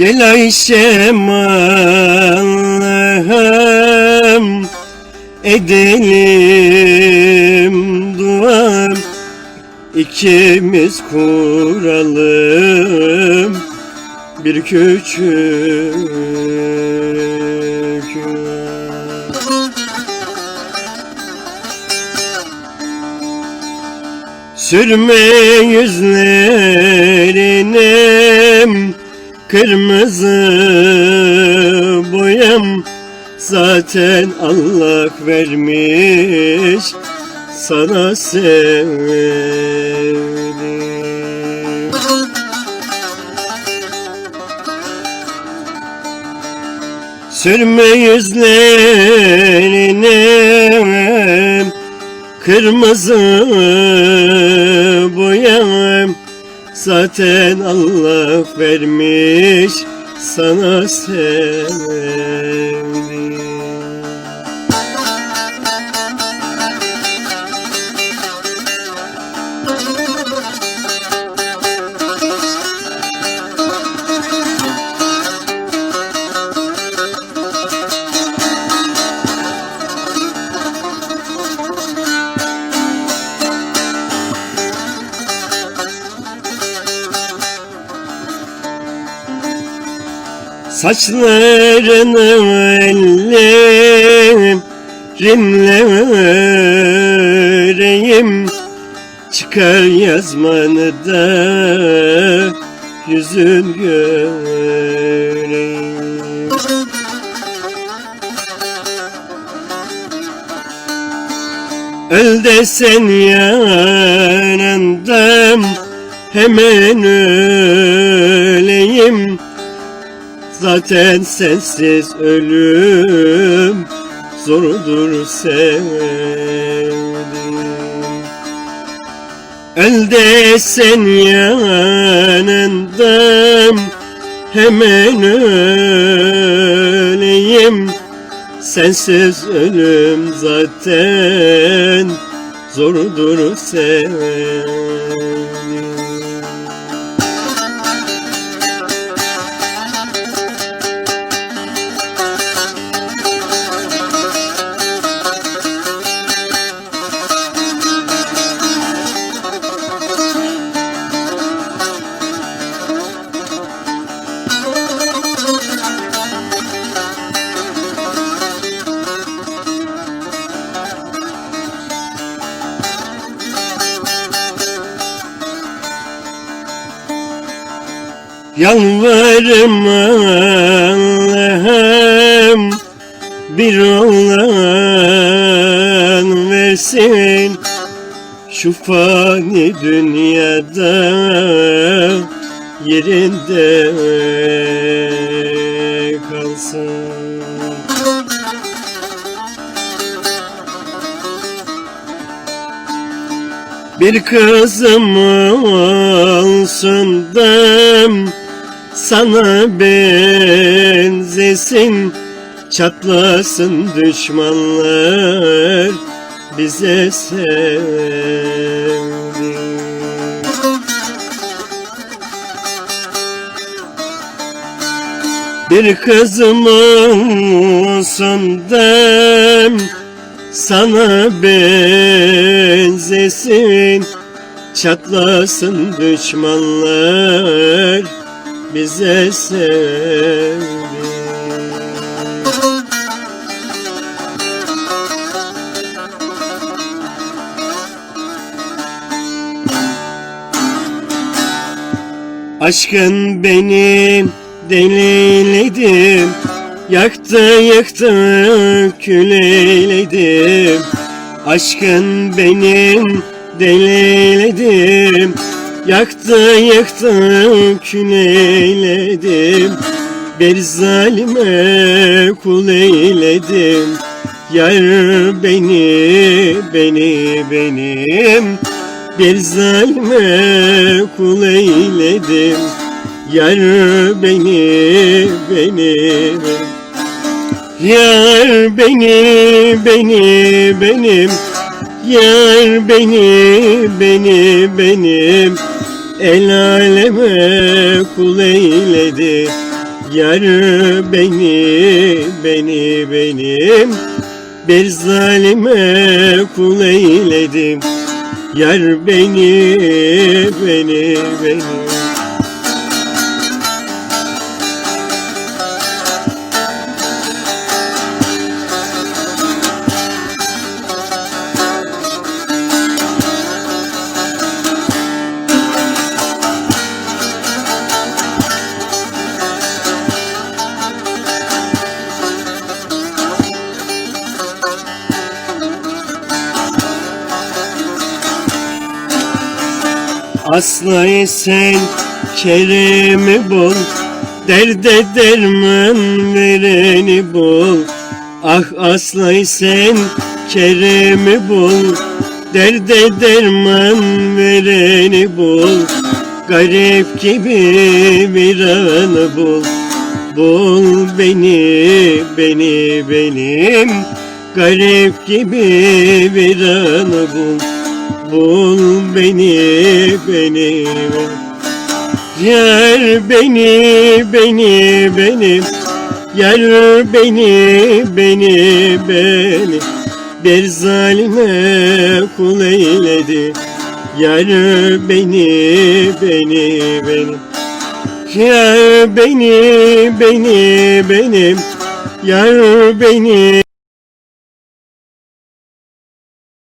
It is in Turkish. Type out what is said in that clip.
Gel Ayşem Allah'ım edelim dua ikimiz kuralım bir küçük. Sürme yüzlerine kırmızı boyam. Zaten Allah vermiş sana sevdim. Sürme yüzlerine kırmızı boyam Zaten Allah vermiş sana sevdim Saçlarını ellerimle öreyim Çıkar yazmanı da yüzün göreyim. Öl desen yanından hemen öleyim Zaten sensiz ölüm zordur sevdim Öl desen yanından hemen öleyim. Sensiz ölüm zaten zordur sevdim Yalvarırım bir oğlan versin şu fani dünyada yerinde kalsın. Bir kızım olsun da sana benzesin Çatlasın düşmanlar bize sevdi Bir kızım olsun da sana benzesin Çatlasın düşmanlar bize sevdi. Aşkın benim deliyledim Yaktı yıktı küleyledim. Aşkın benim deliyledim Yaktı yıktı küleyledim Bir zalime kul eyledim. Yar beni, beni, benim. Bir zalime kul eyledim. Yar beni, beni Yar beni, beni, benim Yar beni, beni, benim El aleme kul eyledi. Yar beni, beni, benim Bir zalime kul eyledim Yar beni, beni, beni Aslı sen Kerem'i bul Derde derman vereni bul. Ah aslı sen Kerem'i bul Derde derman vereni bul. Garip gibi bir anı bul Bul beni, beni, benim. Garip gibi bir anı bul Bul beni, beni, beni. Yer beni, beni, benim. Yer beni, beni, beni. Bir zalime kul eyledi. Yer beni, beni, beni. Yer beni, beni, benim. Yer beni.